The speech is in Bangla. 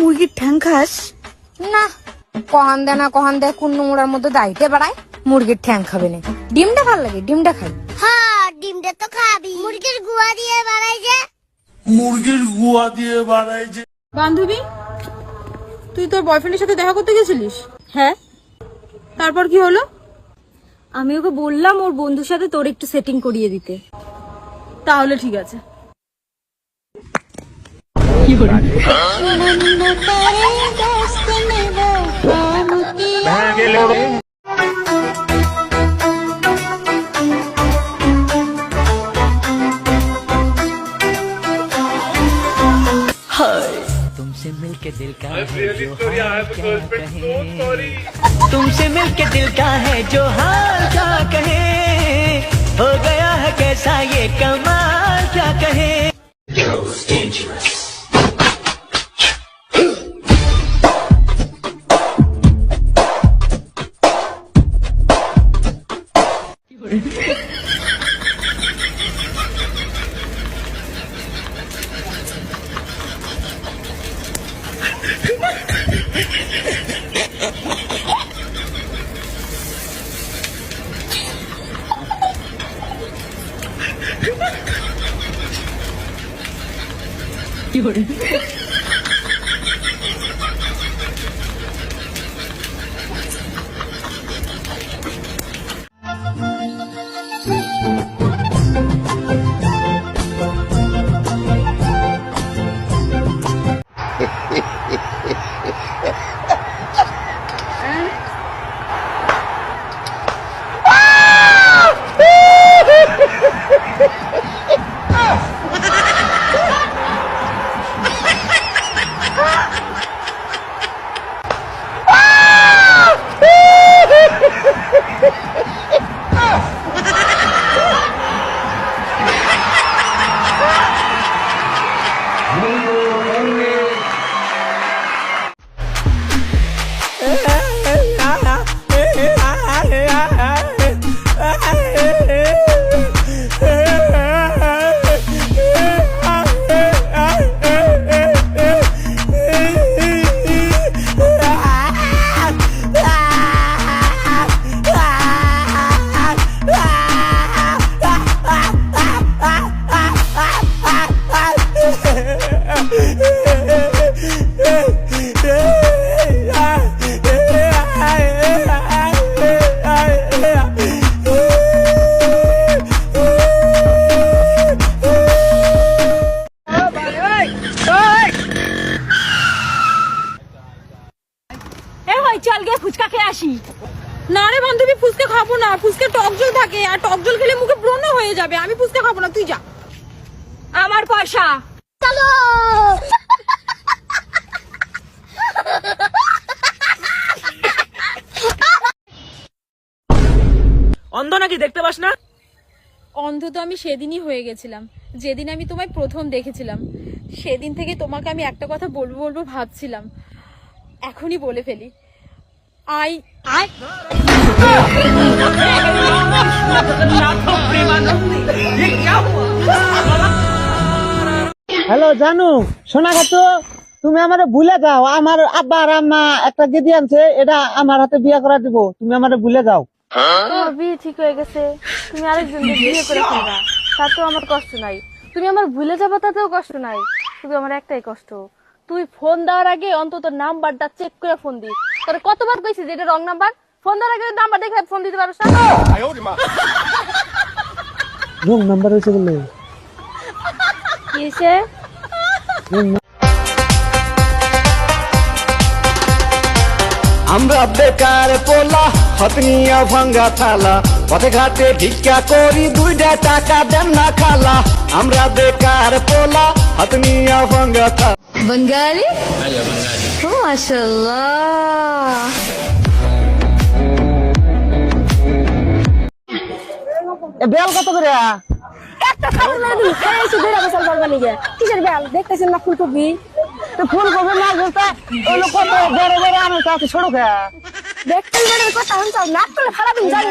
মুরগির ঠ্যাং খাস? না কহান দে না কহান দে কোন নোংরার মধ্যে দাইতে বাড়ায় মুরগির ঠ্যাং খাবে না। ডিমটা ভালো লাগে ডিমটা খাই। হ্যাঁ ডিমটা তো খাবি। মুরগির গুয়া দিয়ে বানাই যে। মুরগির গুয়া দিয়ে বানাই যে। বান্ধবী তুই তোর বয়ফ্রেন্ডের সাথে দেখা করতে গেছিলিস? হ্যাঁ। তারপর কি হলো? আমি ওকে বললাম ওর বন্ধুর সাথে তোর একটু সেটিং করিয়ে দিতে। তাহলে ঠিক আছে। तुमसे मिलके दिल का है जो हाल क्या कहे। तुमसे मिलके दिल का है जो हाल क्या कहे। हो गया है कैसा ये कमाल क्या कहे। 有人 ভাই চল গিয়ে ফুচকা খেয়ে আসি। না রে বান্ধবী ফুচকা খাব না। ফুচকা টক জল থাকে আর টক জল খেলে মুখে ব্রণ হয়ে যাবে। আমি ফুচকা খাব না তুই যা। আমার পয়সা। চলো! অন্ধ নাকি দেখতে পাস না? অন্ধ তো আমি সেদিনই হয়ে গেছিলাম। যেদিন আমি তোমায় প্রথম দেখেছিলাম সেদিন থেকে তোমাকে আমি একটা কথা বলব বলব ভাবছিলাম। এখনই বলে ফেলি। আই আই হ্যালো জানু শোনা তো? তুমি আমারে ভুলে যাও। আমার আব্বা আর আম্মা একটা গেদি আনছে এটা আমার হাতে বিয়ে করা দিব। তুমি আমারে ভুলে যাও। তোমার বিয়ে ঠিক হয়ে গেছে। তুমি আরেকজন বিয়ে করে ফেলবা। তাতেও আমার কষ্ট নাই। তুমি আমার ভুলে যাব তাতেও কষ্ট নাই। শুধু আমার একটাই কষ্ট। তুই ফোন দেওয়ার আগে অন্তত নাম্বারটা চেক করে ফোন দিস। তোর কতবার কইছিস যে এটা রং নাম্বার ফোন দেওয়ার আগে নাম্বার দেখে ফোন দিতে পারো না রুম নাম্বার হয়েছে বলে। কি? আমরা বেকার পোলা হতনিয়া ভাঙ্গা থালা পথে ঘাটে ভিক্ষা করি দুইটা টাকা দেন না খালা। আমরা বেকার পোলা হতনিয়া ভাঙ্গা থালা। বঙ্গালি মাশাল্লাহ এ বেল কত করে? একটা খাবার না দিই এই এসে ধরে বসাল পারবা নিগে কিসের বেল? দেখতেছেন না ফুলকপি? তো ফুল কবে না বলতে ওই লোক কত বড় বড় আমি কাছে ছোট খা দেখতেন বেড়ের কথা হন নাক করে খারাপ জানি